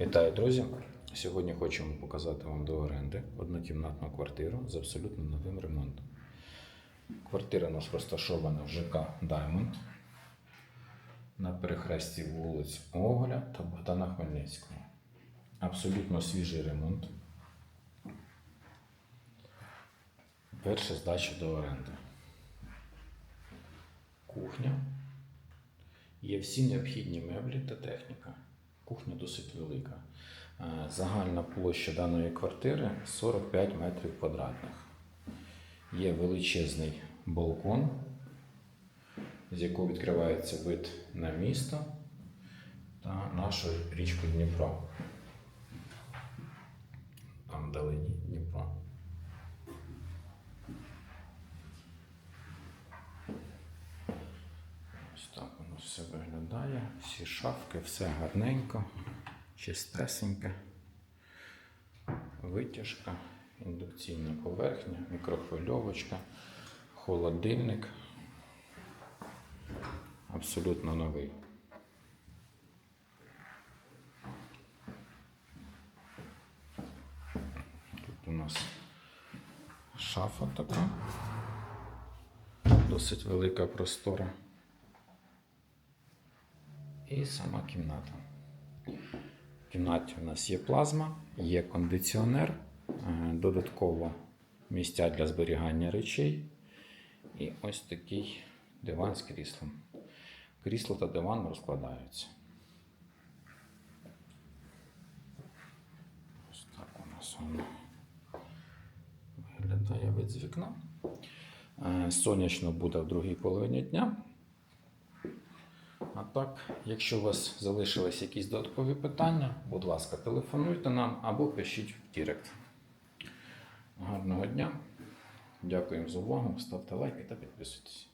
Вітаю, друзі! Сьогодні хочемо показати вам до оренди однокімнатну квартиру з абсолютно новим ремонтом. Квартира у нас розташована в ЖК Даймонд на перехресті вулиць Оголя та Богдана Хмельницького. Абсолютно свіжий ремонт. Перша здача до оренди. Кухня. Є всі необхідні меблі та досить велика. Е, Загальна площа даної квартири 45 метрів квадратних. Є величезний балкон, з якого відкривається вид на місто та нашу річку Дніпро. Там вдалині Дніпро. Ось все виглядає. Всі шафки, все гарненько, чистесеньке. Витяжка, індукційна поверхня, мікрохвильовочка, холодильник. Абсолютно новий. Тут у нас шафа така. Досить велика простора. І сама кімната. В кімнаті у нас є плазма, є кондиціонер, е, додатково місця для зберігання речей. І ось такий диван з кріслом. Крісло та диван розкладаються. Ось так у нас воно виглядає вид з вікна. Е, Сонячно буде в другій половині дня. А так, якщо у вас залишились якісь додаткові питання, будь ласка, телефонуйте нам або пишіть в Дірект. Гарного дня. Дякуємо за увагу. Ставте лайки та підписуйтесь.